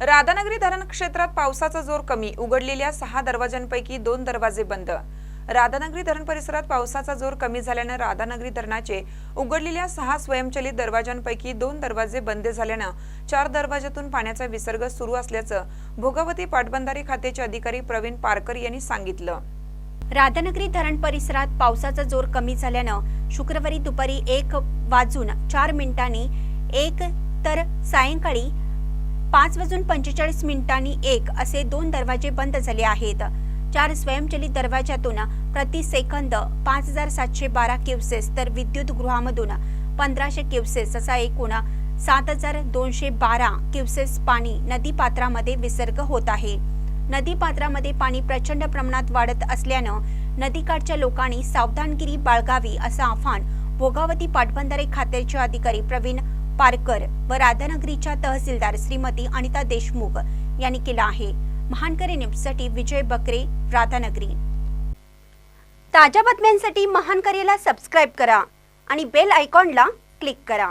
राधानगरी धरण क्षेत्रात पावसाचा जोर कमी. उघडलेल्या सहा दरवाजांपैकी दोन दरवाजे बंद. राधानगरी धरण परिसरात पावसाचा जोर कमी झाल्यानं राधानगरी धरणाचे उघडलेल्या सहा स्वयंचलित दरवाजांपैकी दोन दरवाजे बंद झाल्यानं चार दरवाजातून पाण्याचा विसर्ग सुरू असल्याचं भोगावती पाटबंधारे खात्याचे अधिकारी प्रवीण पारकर यांनी सांगितलं. राधानगरी धरण परिसरात पावसाचा जोर कमी झाल्यानं शुक्रवारी दुपारी एक वाजून चार मिनिटांनी एक तर सायंकाळी पाच वाजून पंचेचाळीस मिनिटांनी एक असे दोन दरवाजे बंद झाले आहेत. चार स्वयंचलित दरवाजातून प्रति सेकंद पाच हजार सातशे बारा क्युसेस तर विद्युत गृहामधून पंधराशे क्युसेस असा एकूण सात हजार दोनशे बारा क्युसेस पाणी नदीपात्रामध्ये विसर्ग होत आहे. नदीपात्रामध्ये पाणी प्रचंड प्रमाणात वाढत असल्यानं नदीकाठच्या लोकांनी सावधानगिरी बाळगावी असं आव्हान भोगावती पाटबंधारे खात्याचे अधिकारी प्रवीण पारकर व राधानगरीच्या तहसीलदार श्रीमती अनिता देशमुख यांनी केलं आहे. महानकरी न्यूजसाठी विजय बकरे राधानगरी. ताज्या बातम्यांसाठी महानकरीला सबस्क्राईब करा आणि बेल आयकॉनला क्लिक करा.